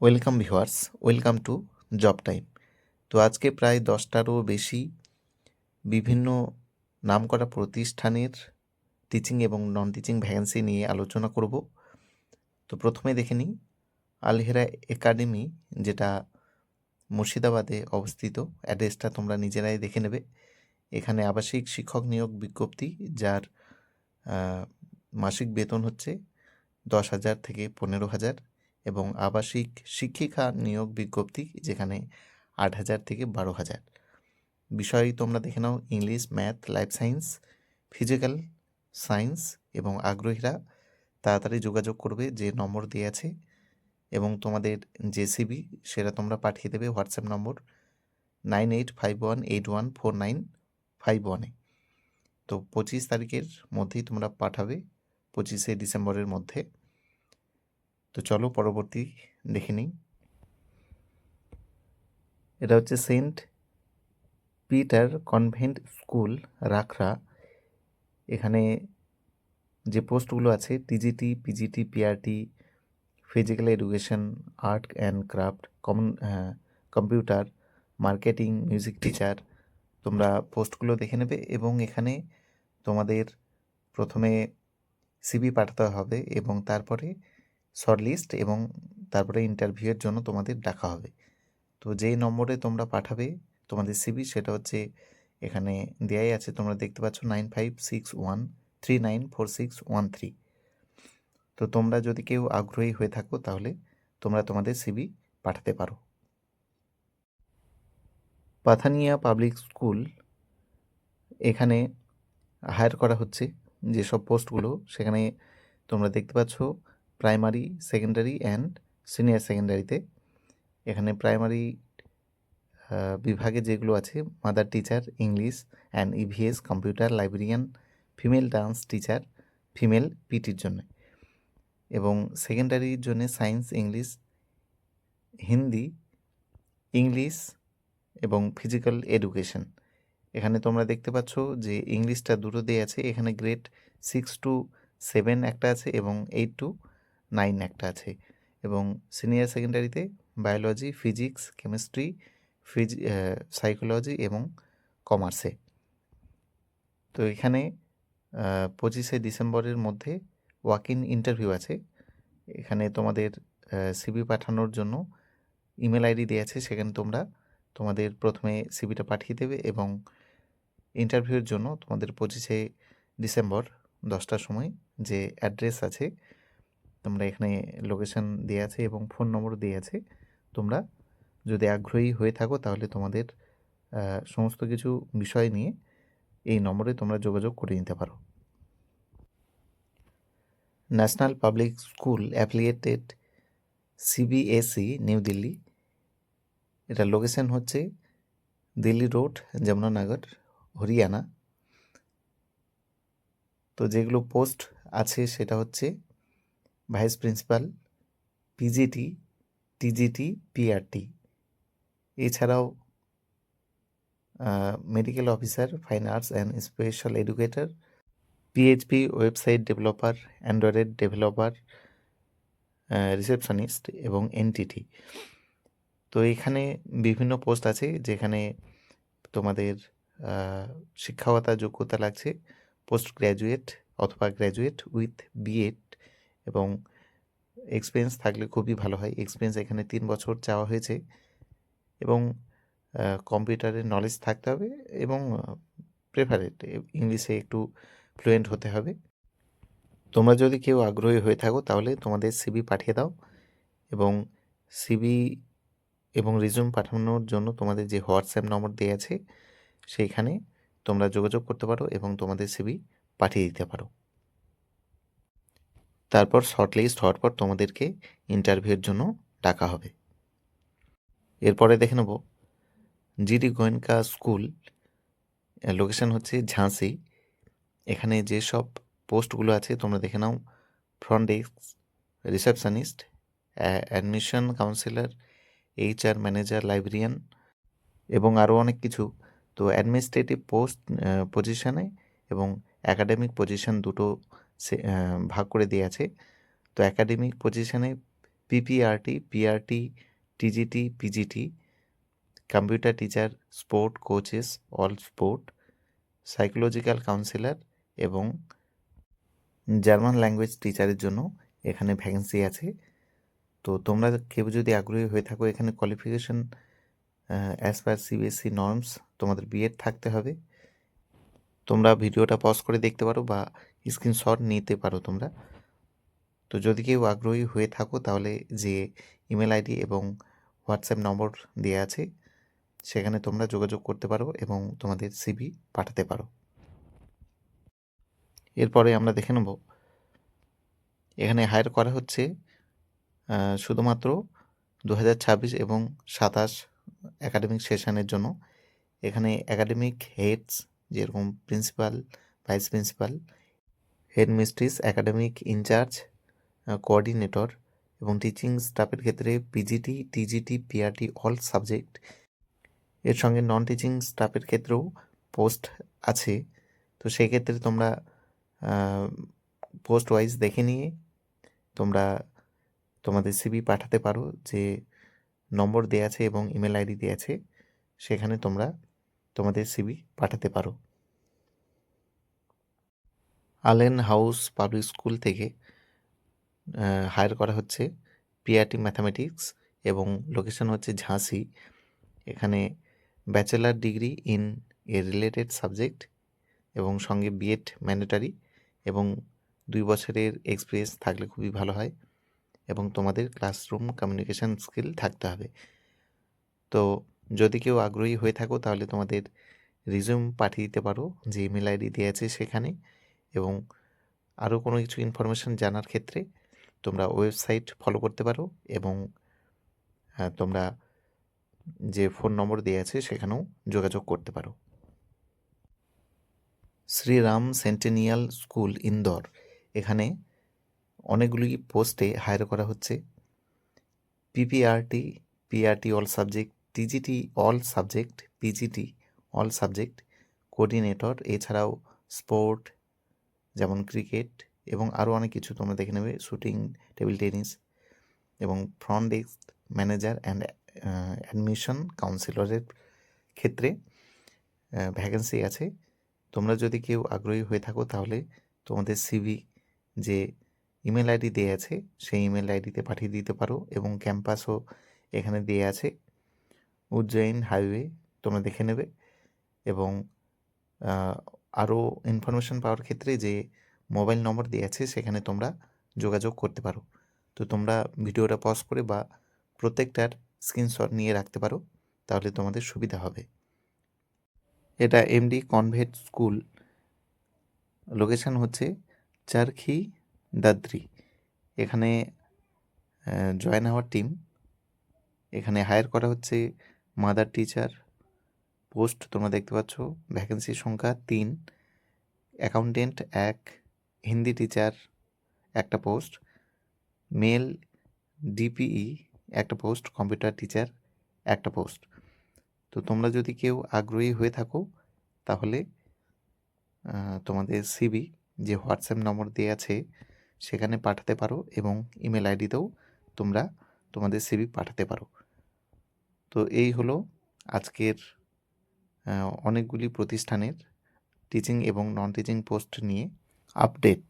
Welcome viewers, welcome to job time. তো আজকে প্রায় দশটারও বেশি বিভিন্ন নামকরা প্রতিষ্ঠানের টিচিং এবং নন টিচিং ভ্যাকেন্সি নিয়ে আলোচনা করব। তো প্রথমে দেখে নিই, আলহেরা একাডেমি, যেটা মুর্শিদাবাদে অবস্থিত, অ্যাড্রেসটা তোমরা নিজেরাই দেখে নেবে। এখানে আবাসিক শিক্ষক নিয়োগ বিজ্ঞপ্তি, যার মাসিক বেতন হচ্ছে দশ হাজার থেকে পনেরো হাজার। এবং আবাসিক শিক্ষিকা নিয়োগ বিজ্ঞপ্তি যেখানে আট হাজার থেকে বারো হাজার। বিষয় তোমরা দেখে নাও, English, math, life science physical science এবং আগ্রহীরা তাড়াতাড়ি যোগাযোগ করবে যে নম্বর দিয়ে আছে এবং তোমাদের যে সিবি সেটা তোমরা পাঠিয়ে দেবে WhatsApp number nine eight five one eight one four nine five ওয়ানে। তো পঁচিশ তারিখের মধ্যেই তোমরা পাঠাবে, পঁচিশে ডিসেম্বরের মধ্যে। তো চলো পরবর্তী দেখে নিই। এটা হচ্ছে সেন্ট পিটার কনভেন্ট স্কুল, রাখরা। এখানে যে পোস্টগুলো আছে, TGT, PGT, PRT, physical education, art and craft, common computer, marketing, music teacher, তোমরা পোস্টগুলো দেখে নেবে এবং এখানে তোমাদের প্রথমে সিবি পাঠাতে হবে এবং তারপরে শর্টলিস্ট এবং তারপরে ইন্টারভিউয়ের জন্য তোমাদের ডাকা হবে। তো যেই নম্বরে তোমরা পাঠাবে তোমাদের সিবি সেটা হচ্ছে এখানে দেয়াই আছে, তোমরা দেখতে পাচ্ছ nine five six one three nine four six one three তো তোমরা যদি কেউ আগ্রহী হয়ে থাকো তাহলে তোমরা তোমাদের সিবি পাঠাতে পারো। পাথানিয়া পাবলিক স্কুল এখানে হায়ার করা হচ্ছে। যেসব পোস্টগুলো সেখানে তোমরা দেখতে পাচ্ছ প্রাইমারি সেকেন্ডারি অ্যান্ড সিনিয়র সেকেন্ডারিতে এখানে প্রাইমারি বিভাগে যেগুলো আছে mother teacher English and EVS computer librarian female dance teacher female পিটির জন্য। এবং সেকেন্ডারির জন্য সায়েন্স ইংলিশ হিন্দি ইংলিশ এবং ফিজিক্যাল এডুকেশন এখানে তোমরা দেখতে পাচ্ছ যে ইংলিশটা দুটো দিয়ে আছে, এখানে গ্রেড সিক্স টু সেভেন একটা আছে এবং এইট টু নাইন একটা আছে। এবং সিনিয়র সেকেন্ডারিতে বায়োলজি ফিজিক্স কেমিস্ট্রি ফিজি সাইকোলজি এবং কমার্সে তো এখানে পঁচিশে ডিসেম্বরের মধ্যে ওয়াক ইন ইন্টারভিউ আছে। এখানে তোমাদের সিবি পাঠানোর জন্য ইমেল আইডি দেওয়া আছে। সেখানে তোমরা তোমাদের প্রথমে সিবিটা পাঠিয়ে দেবে এবং ইন্টারভিউর জন্য তোমাদের পঁচিশে ডিসেম্বর দশটার সময় যে অ্যাড্রেস আছে তোমরা এখানে লোকেশন দেওয়া আছে এবং ফোন নম্বর দেওয়া আছে তোমরা যদি আগ্রহী হয়ে থাকো তাহলে তোমাদের সমস্ত কিছু বিষয় নিয়ে এই নম্বরে তোমরা যোগাযোগ করে নিতে পারো। National public school affiliated CBSE new Delhi এটা লোকেশন হচ্ছে দিল্লি রোড যমুনানগর হরিয়ানা তো যেগুলো পোস্ট আছে সেটা হচ্ছে vice principal PGT TGT PRT এছাড়াও medical officer fine arts and special educator PHP website developer Android developer receptionist এবং এনটিটি তো এখানে বিভিন্ন পোস্ট আছে যেখানে তোমাদের শিক্ষাগত যোগ্যতা লাগছে পোস্ট গ্র্যাজুয়েট অথবা গ্র্যাজুয়েট উইথ বিএড এবং এক্সপিরিয়েন্স থাকলে খুবই ভালো হয়। এক্সপিরিয়েন্স এখানে তিন বছর চাওয়া হয়েছে এবং কম্পিউটারের নলেজ থাকতে হবে এবং প্রেফারেট ইংলিশে একটু ফ্লুয়েন্ট হতে হবে। তোমরা যদি কেউ আগ্রহী হয়ে থাকো তাহলে তোমাদের সিবি পাঠিয়ে দাও এবং সিবি এবং রিজুম পাঠানোর জন্য তোমাদের যে হোয়াটসঅ্যাপ নম্বর দেওয়া আছে, সেইখানে তোমরা যোগাযোগ করতে পারো এবং তোমাদের সিবি পাঠিয়ে দিতে পারো। তারপর শর্টলিস্ট হওয়ার পর তোমাদেরকে ইন্টারভিউর জন্য ডাকা হবে। এরপরে দেখে নেব জিডি গোয়েনকা স্কুল লোকেশান হচ্ছে ঝাঁসি। এখানে যেসব পোস্টগুলো আছে, তোমরা দেখে নাও। Front desk receptionist admission counsellor HR manager librarian এবং আরও অনেক কিছু। তো অ্যাডমিনিস্ট্রেটিভ পোস্ট পজিশানে এবং একাডেমিক পজিশন দুটো ভাগ করে দিয়ে আছে। তো একাডেমিক পজিশনে PPRT PRT TGT PGT computer teacher sport coaches all sport psychological counsellor এবং জার্মান ল্যাঙ্গুয়েজ টিচারের জন্য এখানে ভ্যাকেন্সি আছে। তো তোমরা কেউ যদি আগ্রহী হয়ে থাকো, এখানে qualification as per CBSE norms তোমাদের বিএড থাকতে হবে। তোমরা ভিডিওটা পজ করে দেখতে পারো বা স্ক্রিনশট নিতে পারো তোমরা। তো যদি কেউ আগ্রহী হয়ে থাকো তাহলে যে ইমেল আইডি এবং হোয়াটসঅ্যাপ নম্বর দেওয়া আছে, সেখানে তোমরা যোগাযোগ করতে পারো এবং তোমাদের সিবি পাঠাতে পারো। এরপরে আমরা দেখে নেব, এখানে হায়ার করা হচ্ছে শুধুমাত্র দু হাজার ছাব্বিশ এবং সাতাশ একাডেমিক সেশনের জন্য। এখানে একাডেমিক হেডস, যেরকম principal, vice principal headmistress academic in charge coordinator এবং টিচিং স্টাফের ক্ষেত্রে PGT, TGT, PRT all subject. এর সঙ্গে নন টিচিং স্টাফের ক্ষেত্রেও পোস্ট আছে। তো সেই ক্ষেত্রে তোমরা পোস্ট ওয়াইজ দেখে নিয়ে তোমরা তোমাদের সিবি পাঠাতে পারো যে নম্বর দেওয়া আছে এবং ইমেল আইডি দেওয়া আছে। সেখানে তোমরা তোমাদের সিবি পাঠাতে পারো। আলেন হাউস পাবলিক স্কুল থেকে হায়ার করা হচ্ছে পিআরটি ম্যাথামেটিক্স এবং লোকেশন হচ্ছে ঝাঁসি। এখানে bachelor degree in a related subject এবং সঙ্গে বিএড ম্যান্ডেটারি এবং দুই বছরের এক্সপিরিয়েন্স থাকলে খুবই ভালো হয় এবং তোমাদের ক্লাসরুম কমিউনিকেশান স্কিল থাকতে হবে। তো যদি কেউ আগ্রহী হয়ে থাকো তাহলে তোমাদের রিজিউম পাঠিয়ে দিতে পারো, যে ইমেল আইডি দেওয়া আছে সেখানে। এবং আরও কোনো কিছু ইনফরমেশান জানার ক্ষেত্রে তোমরা ওয়েবসাইট ফলো করতে পারো এবং তোমরা যে ফোন নম্বর দেওয়া আছে সেখানেও যোগাযোগ করতে পারো। শ্রীরাম সেন্টেনিয়াল স্কুল ইন্দোর এখানে অনেকগুলি পোস্টে হায়ার করা হচ্ছে। PPRT PRT all subject TGT all subject PGT all subject coordinator এছাড়াও স্পোর্ট যেমন ক্রিকেট এবং আরও অনেক কিছু তোমরা দেখে নেবে, শুটিং, টেবিল টেনিস এবং front desk manager and admission কাউন্সিলরের ক্ষেত্রে ভ্যাকেন্সি আছে। তোমরা যদি কেউ আগ্রহী হয়ে থাকো তাহলে তোমাদের সিভি যে ইমেল আইডি দেওয়া আছে সেই ইমেল আইডিতে পাঠিয়ে দিতে পারো এবং ক্যাম্পাসও এখানে দেওয়া আছে। উজ্জয়ন হাইওয়ে তোমরা দেখে নেবে এবং আরও ইনফরমেশন পাওয়ার ক্ষেত্রে যে মোবাইল নম্বর দেওয়া আছে সেখানে তোমরা যোগাযোগ করতে পারো। তো তোমরা ভিডিওটা পজ করে বা প্রত্যেকটার স্ক্রিনশট নিয়ে রাখতে পারো, তাহলে তোমাদের সুবিধা হবে। এটা এমডি কনভেন্ট স্কুল লোকেশন হচ্ছে চারখি দাদ্রি। এখানে জয়েন হওয়ার টিম এখানে হায়ার করা হচ্ছে মাদার টিচার পোস্ট তোমরা দেখতে পাচ্ছ। ভ্যাকেন্সির সংখ্যা তিন। অ্যাকাউন্টেন্ট এক। হিন্দি টিচার একটা পোস্ট। মেল ডিপিই একটা পোস্ট। কম্পিউটার টিচার একটা পোস্ট। তো তোমরা যদি কেউ আগ্রহী হয়ে থাকো, তাহলে তোমাদের সিবি যে হোয়াটসঅ্যাপ নম্বর দেওয়া আছে, সেখানে পাঠাতে পারো এবং ইমেল আইডিতেও তোমরা তোমাদের সিবি পাঠাতে পারো। তো এই হলো আজকের অনেকগুলি প্রতিষ্ঠানের টিচিং এবং নন টিচিং পোস্ট নিয়ে আপডেট